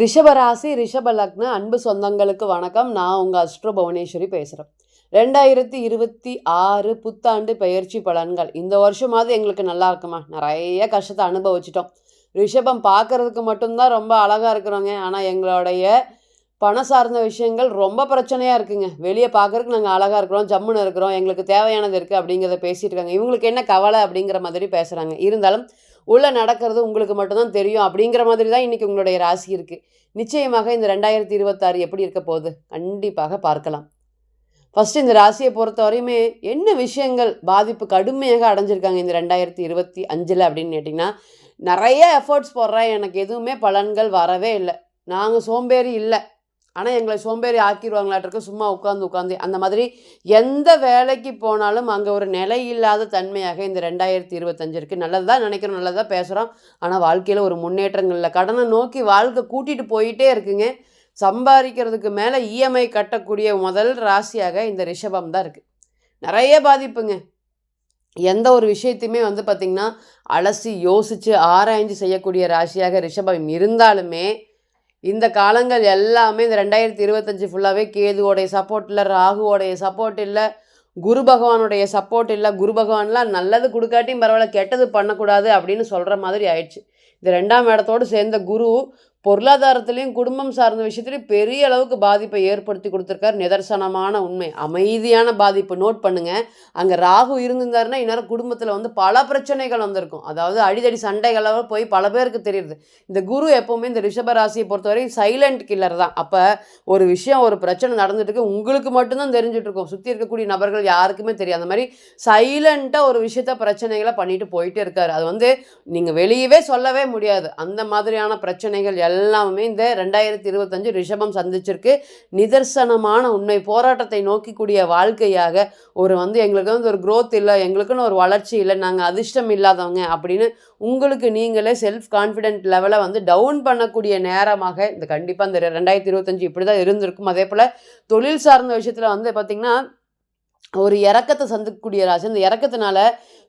ரிஷபராசி ரிஷப லக்ன அன்பு சொந்தங்களுக்கு வணக்கம். நான் உங்கள் அஸ்ட்ரோ புவனேஸ்வரி பேசுகிறேன் ரெண்டாயிரத்தி இருபத்தி ஆறு புத்தாண்டு பெயர்ச்சி பலன்கள். இந்த வருஷமாவது எங்களுக்கு நல்லா இருக்குமா? நிறைய கஷ்டத்தை அனுபவிச்சிட்டோம். ரிஷபம் பார்க்கறதுக்கு மட்டும்தான் ரொம்ப அழகாக இருக்கிறோங்க. ஆனால் எங்களுடைய பணம் சார்ந்த விஷயங்கள் ரொம்ப பிரச்சனையாக இருக்குங்க. வெளியே பார்க்கறதுக்கு நாங்கள் அழகாக இருக்கிறோம் ஜம்முன்னு இருக்கிறோம். எங்களுக்கு தேவையானது இருக்குது அப்படிங்கிறத பேசிகிட்டு இருக்காங்க. இவங்களுக்கு என்ன கவலை அப்படிங்கிற மாதிரி பேசுகிறாங்க இருந்தாலும் உள்ளே நடக்கிறது உங்களுக்கு மட்டும்தான் தெரியும் அப்படிங்கிற மாதிரி தான் இன்றைக்கி உங்களுடைய ராசி இருக்குது நிச்சயமாக இந்த ரெண்டாயிரத்தி இருபத்தாறு எப்படி இருக்க போகுது? கண்டிப்பாக பார்க்கலாம். ஃபஸ்ட்டு இந்த ராசியை பொறுத்த வரையுமே என்ன விஷயங்கள் பாதிப்பு கடுமையாக அடைஞ்சிருக்காங்க இந்த ரெண்டாயிரத்தி இருபத்தி அஞ்சில் அப்படின்னு கேட்டிங்கன்னா நிறைய எஃபர்ட்ஸ் போடுறேன். எனக்கு எதுவுமே பலன்கள் வரவே இல்லை. நாங்கள் சோம்பேறி இல்லை. ஆனால் எங்களை சோம்பேறி ஆக்கிடுவாங்களாட்டிருக்கு சும்மா உட்காந்து உட்காந்து அந்த மாதிரி எந்த வேலைக்கு போனாலும் அங்கே ஒரு நிலை இல்லாத தன்மையாக இந்த ரெண்டாயிரத்தி இருபத்தஞ்சு இருக்குது நல்லது தான் நினைக்கிறோம் நல்லதாக பேசுகிறோம் ஆனால் வாழ்க்கையில் ஒரு முன்னேற்றங்கள் இல்லை கடனை நோக்கி வாழ்க்கை கூட்டிகிட்டு போயிட்டே இருக்குங்க. சம்பாதிக்கிறதுக்கு மேலே இஎம்ஐ கட்டக்கூடிய முதல் ராசியாக இந்த ரிஷபம் தான் இருக்குது நிறைய பாதிப்புங்க. எந்த ஒரு விஷயத்தையுமே வந்து பார்த்திங்கன்னா அலசி யோசித்து ஆராய்ஞ்சு செய்யக்கூடிய ராசியாக ரிஷபம் இருந்தாலுமே இந்த காலங்கள் எல்லாமே இந்த ரெண்டாயிரத்தி இருபத்தஞ்சி ஃபுல்லாகவே கேதுவோடைய சப்போர்ட் இல்லை ராகுவோடைய சப்போர்ட் இல்லை குரு பகவானுடைய சப்போர்ட் இல்லை குரு பகவான்லாம் நல்லது கொடுக்காட்டியும் பரவாயில்ல கெட்டது பண்ணக்கூடாது அப்படின்னு சொல்கிற மாதிரி ஆயிடுச்சு. இந்த ரெண்டாம் இடத்தோடு சேர்ந்த குரு பொருளாதாரத்துலேயும் குடும்பம் சார்ந்த விஷயத்துலையும் பெரிய அளவுக்கு பாதிப்பை ஏற்படுத்தி கொடுத்துருக்காரு. நிதர்சனமான உண்மை. அமைதியான பாதிப்பு. நோட் பண்ணுங்க. அங்கே ராகு இருந்திருந்தாருன்னா இந்நேரம் குடும்பத்தில் வந்து பல பிரச்சனைகள் வந்திருக்கும். அதாவது அடிதடி சண்டைகளாக போய் பல பேருக்கு தெரியுது இந்த குரு எப்போவுமே இந்த ரிஷபராசியை பொறுத்தவரை சைலண்ட் கில்லர் தான். அப்போ ஒரு விஷயம் ஒரு பிரச்சனை நடந்துட்டு இருக்கு உங்களுக்கு மட்டும்தான் தெரிஞ்சுட்டு இருக்கும் சுற்றி இருக்கக்கூடிய நபர்கள் யாருக்குமே தெரியும் அந்த மாதிரி சைலண்ட்டாக ஒரு விஷயத்த பிரச்சனைகளை பண்ணிட்டு போயிட்டே இருக்காரு. அது வந்து நீங்கள் வெளியவே சொல்லவே முடியாது. அந்த மாதிரியான பிரச்சனைகள் எல்லாமே இந்த ரெண்டாயிரத்தி இருபத்தஞ்சு ரிஷபம் சந்திச்சிருக்கு. நிதர்சனமான உண்மை போராட்டத்தை நோக்கிக்கூடிய வாழ்க்கையாக ஒரு வந்து எங்களுக்கு வந்து ஒரு க்ரோத் இல்லை எங்களுக்குன்னு ஒரு வளர்ச்சி இல்லை நாங்கள் அதிர்ஷ்டம் இல்லாதவங்க அப்படின்னு உங்களுக்கு நீங்களே செல்ஃப் கான்ஃபிடென்ட் லெவலை வந்து டவுன் பண்ணக்கூடிய நேரமாக இந்த கண்டிப்பாக இந்த ரெண்டாயிரத்தி இருபத்தஞ்சு இப்படி தான் இருந்திருக்கும். அதே போல் தொழில் சார்ந்த விஷயத்தில் வந்து பார்த்திங்கன்னா ஒரு இறக்கத்தை சந்திக்கக்கூடிய ராசி. அந்த இறக்கத்தினால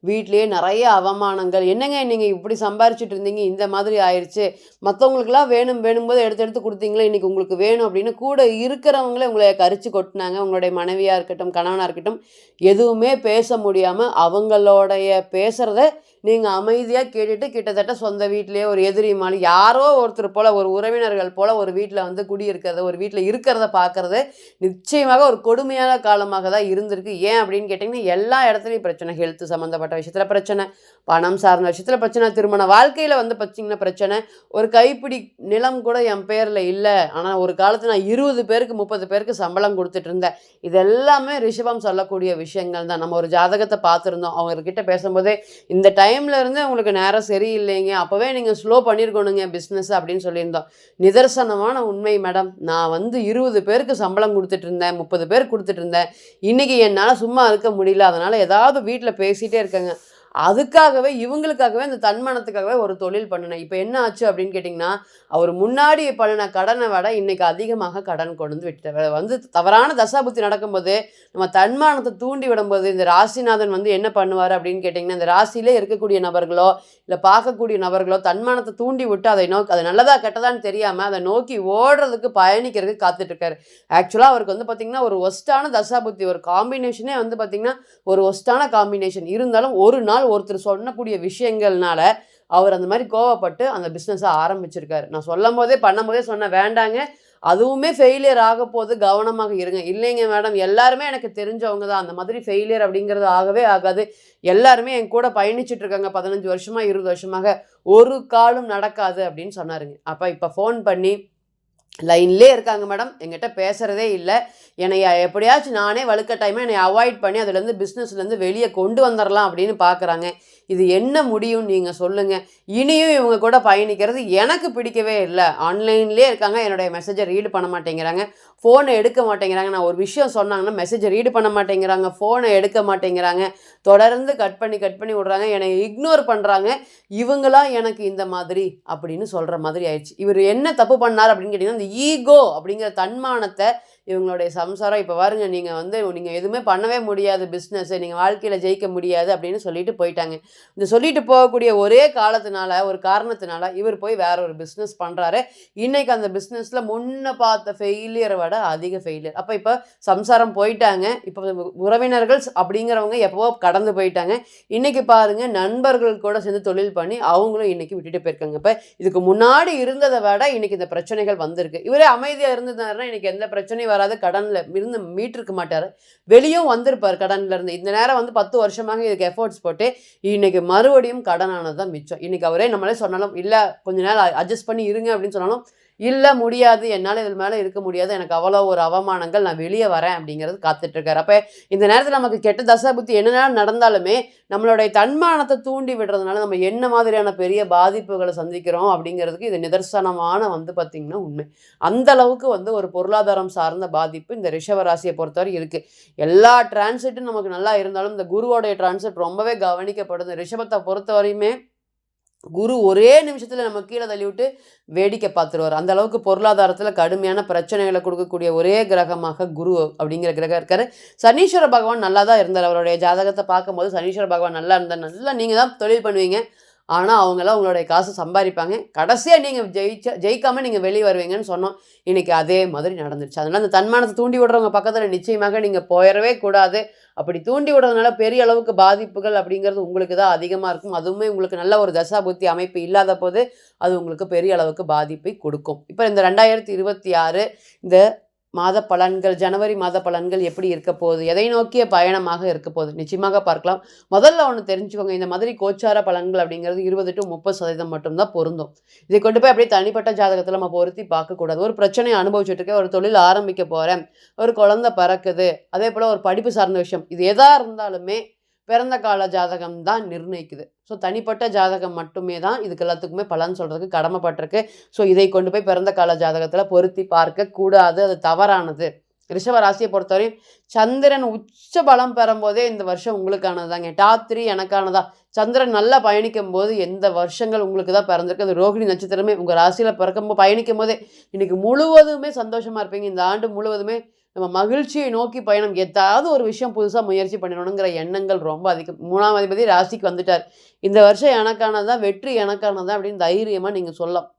வீட்லேயே நிறைய அவமானங்கள். என்னங்க நீங்கள் இப்படி சம்பாரிச்சிட்டு இருந்தீங்க? இந்த மாதிரி ஆயிடுச்சு மற்றவங்களுக்குலாம் வேணும் வேணும்போது எடுத்து எடுத்து கொடுத்தீங்களே இன்றைக்கி உங்களுக்கு வேணும் அப்படின்னு கூட இருக்கிறவங்களே உங்களை கரிச்சு கொட்டினாங்க. உங்களுடைய மனைவியாக இருக்கட்டும் கணவனாக இருக்கட்டும் எதுவுமே பேச முடியாமல் அவங்களோடைய பேசுகிறத நீங்கள் அமைதியாக கேட்டுட்டு கிட்டத்தட்ட சொந்த வீட்டிலேயே ஒரு எதிரி யாரோ ஒருத்தர் போல் ஒரு உறவினர்கள் போல் ஒரு வீட்டில் வந்து குடியிருக்கிறத ஒரு வீட்டில் இருக்கிறத பார்க்குறது நிச்சயமாக ஒரு கொடுமையான காலமாக தான் இருந்திருக்கு. ஏன் அப்படின்னு கேட்டிங்கன்னா எல்லா இடத்துலையும் பிரச்சனை ஹெல்த் சம்மந்தப்பட்ட விஷயத்தில் பிரச்சனை பணம் சார்ந்த விஷயத்தில் பிரச்சனை திருமண வாழ்க்கையில் வந்து பார்த்திங்கன்னா பிரச்சனை. ஒரு கைப்பிடி நிலம் கூட என் பேரில் இல்லை. ஆனால் ஒரு காலத்தில் நான் இருபது பேருக்கு முப்பது பேருக்கு சம்பளம் கொடுத்துட்டு இருந்தேன். இது எல்லாமே ரிஷபம் சொல்லக்கூடிய விஷயங்கள் தான். நம்ம ஒரு ஜாதகத்தை பார்த்துருந்தோம். அவங்கக்கிட்ட பேசும்போதே இந்த டைம் இருந்து உங்களுக்கு நேரம் சரியில்லைங்க. அப்போவே நீங்கள் ஸ்லோ பண்ணியிருக்கணுங்க பிஸ்னஸ் அப்படின்னு சொல்லியிருந்தோம். நிதர்சனமான உண்மை மேடம் நான் வந்து இருபது பேருக்கு சம்பளம் கொடுத்துட்டு இருந்தேன் முப்பது பேர் கொடுத்துட்டு இருந்தேன் இன்றைக்கி என்னால் சும்மா இருக்க முடியல. அதனால் ஏதாவது வீட்டில் பேசிகிட்டே இருக்கேங்க. அதுக்காகவே இவங்களுக்காகவே இந்த தன்மானத்துக்காகவே ஒரு தொழில் பண்ணினேன். இப்போ என்ன ஆச்சு அப்படின்னு கேட்டிங்கன்னா அவர் முன்னாடி பண்ணின கடனை விட இன்றைக்கி அதிகமாக கடன் கொண்டு வந்து வந்து தவறான தசாபுத்தி நடக்கும்போது நம்ம தன்மானத்தை தூண்டி விடும்போது இந்த ராசிநாதன் வந்து என்ன பண்ணுவார் அப்படின்னு கேட்டிங்கன்னா இந்த ராசியிலே இருக்கக்கூடிய நபர்களோ இல்லை பார்க்கக்கூடிய நபர்களோ தன்மானத்தை தூண்டி விட்டு அதை நோக்கி அது நல்லதாக கெட்டதான்னு தெரியாமல் அதை நோக்கி ஓடுறதுக்கு பயணிக்கிறதுக்கு காத்துட்ருக்காரு. ஆக்சுவலாக அவருக்கு வந்து பார்த்திங்கன்னா ஒரு ஒஸ்ட்டான தசாபுத்தி ஒரு காம்பினேஷனே வந்து பார்த்திங்கன்னா ஒரு ஒஸ்ட்டான காம்பினேஷன் இருந்தாலும் ஒரு நாள் ஒருத்தர் சொல்லக்கூடிய விஷயங்கள்னால அவர் அந்த மாதிரி கோவப்பட்டு அந்த பிஸ்னஸை ஆரம்பிச்சிருக்காரு. நான் சொல்லும் போதே பண்ணும் போதே சொன்னேன் வேண்டாங்க. அதுவுமே ஃபெயிலியர் ஆக போது கவனமாக இருங்க. இல்லைங்க மேடம் எல்லாருமே எனக்கு தெரிஞ்சவங்க தான். அந்த மாதிரி ஃபெயிலியர் அப்படிங்கிறது ஆகவே ஆகாது. எல்லாருமே என் கூட பயணிச்சுட்டு இருக்காங்க. பதினஞ்சு வருஷமாக இருபது வருஷமாக. ஒரு காலும் நடக்காது. அப்படின்னு சொன்னாருங்க. அப்போ இப்போ ஃபோன் பண்ணி லைன்லேயே இருக்காங்க மேடம் எங்கிட்ட பேசுகிறதே இல்லை. என்னை எப்படியாச்சும் நானே வலுக்கட்டாயமாக என்னை அவாய்ட் பண்ணி அதுலேருந்து பிஸ்னஸ்லேருந்து வெளியே கொண்டு வந்துடலாம் அப்படின்னு பார்க்குறாங்க இது என்ன முடியும் நீங்கள் சொல்லுங்கள் இனியும் இவங்க கூட பயணிக்கிறது எனக்கு பிடிக்கவே இல்லை. ஆன்லைன்லேயே இருக்காங்க. என்னுடைய மெசேஜை ரீடு பண்ண மாட்டேங்கிறாங்க. ஃபோனை எடுக்க மாட்டேங்கிறாங்க. நான் ஒரு விஷயம் சொன்னாங்கன்னா மெசேஜை ரீடு பண்ண மாட்டேங்கிறாங்க. ஃபோனை எடுக்க மாட்டேங்கிறாங்க. தொடர்ந்து கட் பண்ணி கட் பண்ணி விட்றாங்க. என்னை இக்னோர் பண்ணுறாங்க இவங்களாம் எனக்கு இந்த மாதிரி அப்படின்னு சொல்கிற மாதிரி ஆயிடுச்சு. இவர் என்ன தப்பு பண்ணார் அப்படின்னு கேட்டிங்கன்னா இந்த ஈகோ அப்படிங்கிற தன்மானத்தை இவங்களுடைய சம்சாரம். இப்போ பாருங்க நீங்கள் வந்து நீங்கள் எதுவுமே பண்ணவே முடியாது பிஸ்னஸ் நீங்கள் வாழ்க்கையில் ஜெயிக்க முடியாது அப்படின்னு சொல்லிட்டு போயிட்டாங்க. இந்த சொல்லிட்டு போகக்கூடிய ஒரே காலத்தினால ஒரு காரணத்தினால இவர் போய் வேற ஒரு பிஸ்னஸ் பண்ணுறாரு இன்னைக்கு அந்த பிஸ்னஸில் முன்ன பார்த்த ஃபெயிலியரை விட அதிக ஃபெயிலியர் அப்போ இப்போ சம்சாரம் போயிட்டாங்க. இப்போ உறவினர்கள் அப்படிங்கிறவங்க எப்போவோ கடந்து போயிட்டாங்க. இன்னைக்கு பாருங்க நண்பர்கள் கூட சேர்ந்து தொழில் பண்ணி அவங்களும் இன்னைக்கு விட்டுட்டு போயிருக்காங்க. இப்போ இதுக்கு முன்னாடி இருந்ததை விட இன்னைக்கு இந்த பிரச்சனைகள் வந்திருக்கு. இவரே அமைதியாக இருந்ததுனால இன்னைக்கு எந்த பிரச்சனையும் யாராவது கடனில் இருந்து மீட்டிருக்க மாட்டார். வெளியும் வந்திருப்பார் கடன்ல இருந்து. இந்த நேரம் வந்து பத்து வருஷமாக இதுக்கு எஃபோர்ட்ஸ் போட்டு இன்னைக்கு மறுபடியும் கடனானது தான் மிச்சம். இன்னைக்கு அவரே நம்மளே சொன்னாலும் இல்லை கொஞ்ச நேரம் அட்ஜஸ்ட் பண்ணி இருங்க அப்படின்னு சொன்னாலும் இல்லை முடியாது என்னால் இதில் மேலே இருக்க முடியாது எனக்கு அவ்வளோ ஒரு அவமானங்கள் நான் வெளியே வரேன் அப்படிங்கிறது காத்துட்ருக்காரு. அப்போ இந்த நேரத்தில் நமக்கு கெட்ட தசா புத்தி என்னென்ன நடந்தாலுமே நம்மளுடைய தன்மானத்தை தூண்டி விடுறதுனால நம்ம என்ன மாதிரியான பெரிய பாதிப்புகளை சந்திக்கிறோம் அப்படிங்கிறதுக்கு இது நிதர்சனமான வந்து பார்த்திங்கன்னா உண்மை. அந்த அளவுக்கு வந்து ஒரு பொருளாதாரம் சார்ந்த பாதிப்பு இந்த ரிஷவராசியை பொறுத்தவரை இருக்குது எல்லா டிரான்சிட்டும் நமக்கு நல்லா இருந்தாலும் இந்த குருவோடைய டிரான்சிட் ரொம்பவே கவனிக்கப்படுது. ரிஷபத்தை பொறுத்தவரையுமே குரு ஒரே நிமிஷத்தில் நம்ம கீழே தள்ளிவிட்டு வேடிக்கை பார்த்துருவார். அந்த அளவுக்கு பொருளாதாரத்தில் கடுமையான பிரச்சனைகளை கொடுக்கக்கூடிய ஒரே கிரகமாக குரு அப்படிங்கிற கிரகம் இருக்காரு. சனீஸ்வர பகவான் நல்லா தான் இருந்தார். அவருடைய ஜாதகத்தை பார்க்கும்போது சனீஸ்வர பகவான் நல்லா இருந்தார். நல்லா நீங்கள் தான் தொழில் பண்ணுவீங்க. ஆனால் அவங்களாம் உங்களுடைய காசு சம்பாதிப்பாங்க. கடைசியாக நீங்கள் ஜெயிச்ச ஜெயிக்காமல் நீங்கள் வெளியே வருவீங்கன்னு சொன்னோம். இன்றைக்கி அதே மாதிரி நடந்துருச்சு. அதனால் அந்த தன்மானத்தை தூண்டி விடுறவங்க பக்கத்தில் நிச்சயமாக நீங்கள் போயிடவே கூடாது. அப்படி தூண்டி விடுறதுனால பெரிய அளவுக்கு பாதிப்புகள் அப்படிங்கிறது உங்களுக்கு தான் அதிகமாக இருக்கும். அதுவுமே உங்களுக்கு நல்ல ஒரு தசா புத்தி அமைப்பு இல்லாத போது அது உங்களுக்கு பெரிய அளவுக்கு பாதிப்பை கொடுக்கும். இப்போ இந்த ரெண்டாயிரத்தி இருபத்தி ஆறு இந்த மாத பலன்கள் ஜனவரி மாத பலன்கள் எப்படி இருக்க போகுது எதை நோக்கிய பயணமாக இருக்க போகுது நிச்சயமாக பார்க்கலாம். முதல்ல ஒன்று தெரிஞ்சுக்கோங்க இந்த மாதிரி கோச்சார பலன்கள் அப்படிங்கிறது இருபது டு முப்பது சதவீதம் மட்டும்தான் பொருந்தும். இதை கொண்டு போய் அப்படியே தனிப்பட்ட ஜாதகத்தில் நம்ம பொருத்தி பார்க்கக்கூடாது. ஒரு பிரச்சனையை அனுபவிச்சுட்டு இருக்கேன் ஒரு தொழில் ஆரம்பிக்க போகிறேன் ஒரு குழந்தை பிறக்குது அதே போல் ஒரு படிப்பு சார்ந்த விஷயம் இது எதாக இருந்தாலுமே பிறந்த கால ஜாதகம் தான் நிர்ணயிக்குது. ஸோ தனிப்பட்ட ஜாதகம் மட்டுமே தான் இதுக்கு எல்லாத்துக்குமே பலன் சொல்கிறதுக்கு கடமைப்பட்டிருக்கு. ஸோ இதை கொண்டு போய் பிறந்த கால ஜாதகத்தில் பொருத்தி பார்க்க கூடாது. அது தவறானது. ரிஷப ராசியை பொறுத்தவரையும் சந்திரன் உச்ச பலம் பெறும்போதே இந்த வருஷம் உங்களுக்கானது தாங்க. Top three எனக்கானதா? சந்திரன் நல்லா பயணிக்கும் போது எந்த வருஷங்கள் உங்களுக்கு தான் பிறந்திருக்கு? அது ரோகிணி நட்சத்திரமே உங்கள் ராசியில் பிறக்கும் பயணிக்கும் போதே இன்னைக்கு முழுவதுமே சந்தோஷமாக இருப்பீங்க. இந்த ஆண்டு முழுவதுமே நம்ம மகிழ்ச்சியை நோக்கி பயணம் ஏதாவது ஒரு விஷயம் புதுசாக முயற்சி பண்ணணுங்கிற எண்ணங்கள் ரொம்ப அதிகம். மூணாம் அதிபதி ராசிக்கு வந்துட்டார். இந்த வருஷம் எனக்கானதான் வெற்றி எனக்கானதான் அப்படின்னு தைரியமாக நீங்கள் சொல்லலாம்.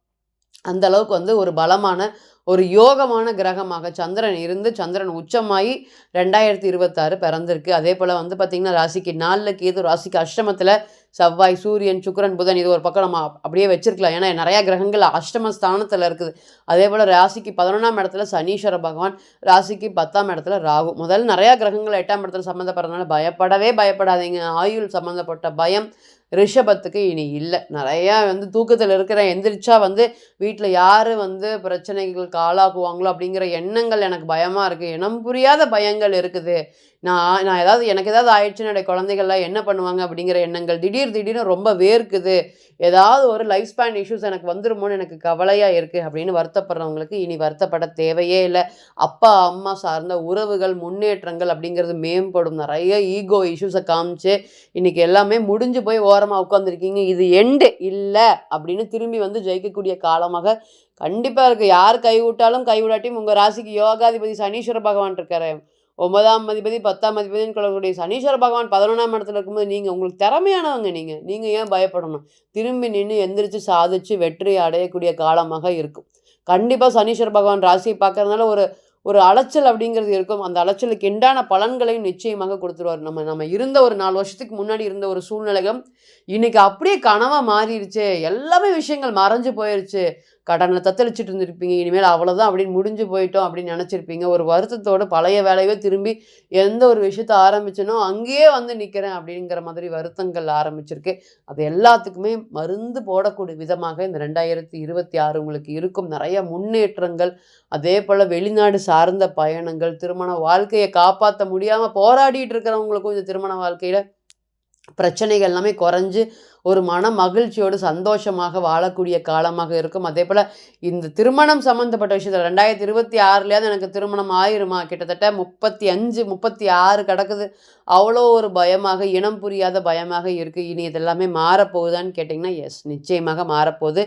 அந்த அளவுக்கு வந்து ஒரு பலமான ஒரு யோகமான கிரகமாக சந்திரன் இருந்து சந்திரன் உச்சமாகி ரெண்டாயிரத்தி இருபத்தாறு பிறந்திருக்கு. அதே போல் வந்து பார்த்திங்கன்னா ராசிக்கு நாலில் கேது ராசிக்கு அஷ்டமத்தில் செவ்வாய் சூரியன் சுக்கரன் புதன் இது ஒரு பக்கம் நம்ம அப்படியே வச்சிருக்கலாம். ஏன்னா நிறையா கிரகங்கள் அஷ்டம ஸ்தானத்தில் இருக்குது. அதே போல் ராசிக்கு பதினொன்றாம் இடத்துல சனீஸ்வர பகவான் ராசிக்கு பத்தாம் இடத்துல ராகு. முதல்ல நிறையா கிரகங்கள் எட்டாம் இடத்துல சம்மந்தப்படுறதுனால பயப்படவே பயப்படாதீங்க. ஆயுள் சம்மந்தப்பட்ட பயம் ரிஷபத்துக்கு இனி இல்லை. நிறையா வந்து தூக்கத்தில் இருக்கிற எந்திரிச்சா வந்து வீட்டில் யார் வந்து பிரச்சனைகளுக்கு ஆளாக்குவாங்களோ அப்படிங்கிற எண்ணங்கள் எனக்கு பயமாக இருக்குது இனம் புரியாத பயங்கள் இருக்குது. நான் நான் ஏதாவது எனக்கு ஏதாவது ஆயிடுச்சுன்னு என்னுடைய குழந்தைகள்லாம் என்ன பண்ணுவாங்க அப்படிங்கிற எண்ணங்கள் திடீர் திடீர்னு ரொம்ப வேர்க்குது. ஏதாவது ஒரு லைஃப் ஸ்பேன் இஷ்யூஸ் எனக்கு வந்துருமோன்னு எனக்கு கவலையாக இருக்குது அப்படின்னு வருத்தப்படுறவங்களுக்கு இனி வருத்தப்பட தேவையே இல்லை. அப்பா அம்மா சார்ந்த உறவுகள் முன்னேற்றங்கள் அப்படிங்கிறது மேம்படும். நிறைய ஈகோ இஷ்யூஸை காமிச்சு இன்றைக்கி எல்லாமே முடிஞ்சு போய் ஓரமாக உட்காந்துருக்கீங்க இது எண்டு இல்லை அப்படின்னு திரும்பி வந்து ஜெயிக்கக்கூடிய காலமாக கண்டிப்பாக இருக்குது யார் கைவிட்டாலும் கைவிடாட்டியும் உங்கள் ராசிக்கு யோகாதிபதி சனீஸ்வர பகவான் இருக்கார். ஒன்பதாம் அதிபதி பத்தாம் அதிபதினு கொள்ளக்கூடிய சனீஸ்வர பகவான் பதினொன்றாம் இடத்துல இருக்கும்போது நீங்கள் உங்களுக்கு திறமையானவங்க நீங்கள் நீங்கள் ஏன் பயப்படணும்? திரும்பி நின்று எந்திரிச்சு சாதிச்சு வெற்றி அடையக்கூடிய காலமாக இருக்கும். கண்டிப்பாக சனீஸ்வர பகவான் ராசியை பார்க்கறதுனால ஒரு ஒரு அலைச்சல் அப்படிங்கிறது இருக்கும். அந்த அலைச்சலுக்கு எண்டான பலன்களையும் நிச்சயமாக கொடுத்துருவார். நம்ம நம்ம இருந்த ஒரு நாலு வருஷத்துக்கு முன்னாடி இருந்த ஒரு சூழ்நிலைகளும் இன்னைக்கு அப்படியே கனவாக மாறிடுச்சு. எல்லாமே விஷயங்கள் மறைஞ்சு போயிடுச்சு கடனை தத்தளிச்சுட்டு இருந்திருப்பீங்க இனிமேல் அவ்வளோதான் அப்படின்னு முடிஞ்சு போயிட்டோம் அப்படின்னு நினச்சிருப்பீங்க. ஒரு வருத்தத்தோட பழைய வேலையவே திரும்பி எந்த ஒரு விஷயத்த ஆரம்பிச்சனோ அங்கேயே வந்து நிற்கிறேன் அப்படிங்கிற மாதிரி வருத்தங்கள் ஆரம்பிச்சிருக்கு. அது எல்லாத்துக்குமே மருந்து போடக்கூடிய விதமாக இந்த ரெண்டாயிரத்தி இருபத்தி ஆறு உங்களுக்கு இருக்கும். நிறைய முன்னேற்றங்கள் அதே போல் வெளிநாடு சார்ந்த பயணங்கள் திருமண வாழ்க்கையை காப்பாற்ற முடியாமல் போராடிட்டு இருக்கிறவங்களுக்கும் இந்த திருமண வாழ்க்கையில் பிரச்சனைகள் எல்லாமே குறைஞ்சு ஒரு மன மகிழ்ச்சியோடு சந்தோஷமாக வாழக்கூடிய காலமாக இருக்கும். அதே போல் இந்த திருமணம் சம்மந்தப்பட்ட விஷயத்தில் ரெண்டாயிரத்தி இருபத்தி ஆறுலேயாவது எனக்கு திருமணம் ஆயிருமா? கிட்டத்தட்ட முப்பத்தி அஞ்சு முப்பத்தி ஆறு கிடக்குது. அவ்வளோ ஒரு பயமாக இனம் புரியாத பயமாக இருக்குது இனி இதெல்லாமே மாறப்போகுதான்னு கேட்டிங்கன்னா எஸ் நிச்சயமாக மாறப்போகுது.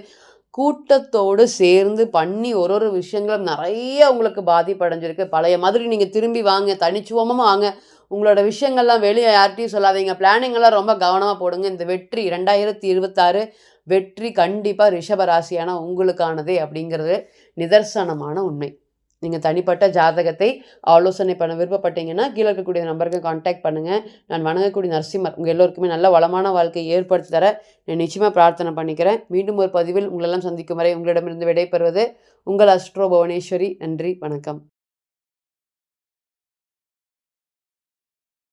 கூட்டத்தோடு சேர்ந்து பண்ணி ஒரு ஒரு விஷயங்களும் நிறைய உங்களுக்கு பாதிப்படைஞ்சிருக்கு. பழைய மாதிரி நீங்கள் திரும்பி வாங்க தனிச்சுவமாக வாங்க. உங்களோட விஷயங்கள்லாம் வெளியே யார்கிட்டையும் சொல்லாதீங்க. பிளானிங்கெல்லாம் ரொம்ப கவனமாக போடுங்க. இந்த வெற்றி ரெண்டாயிரத்தி இருபத்தாறு வெற்றி கண்டிப்பாக ரிஷபராசியான உங்களுக்கானதே அப்படிங்கிறது நிதர்சனமான உண்மை. நீங்கள் தனிப்பட்ட ஜாதகத்தை ஆலோசனை பண்ண விருப்பப்பட்டீங்கன்னா கீழே இருக்கக்கூடிய நம்பருக்கு காண்டாக்ட் பண்ணுங்கள் நான் வணங்கக்கூடிய நரசிம்மர் உங்கள் எல்லோருக்குமே நல்ல வளமான வாழ்க்கையை ஏற்படுத்தி தர நான் நிச்சயமாக பிரார்த்தனை பண்ணிக்கிறேன். மீண்டும் ஒரு பதிவில் உங்களெல்லாம் சந்திக்கும் வரை உங்களிடமிருந்து விடைபெறுவது உங்கள் அஸ்ட்ரோ புவனேஸ்வரி. நன்றி வணக்கம்.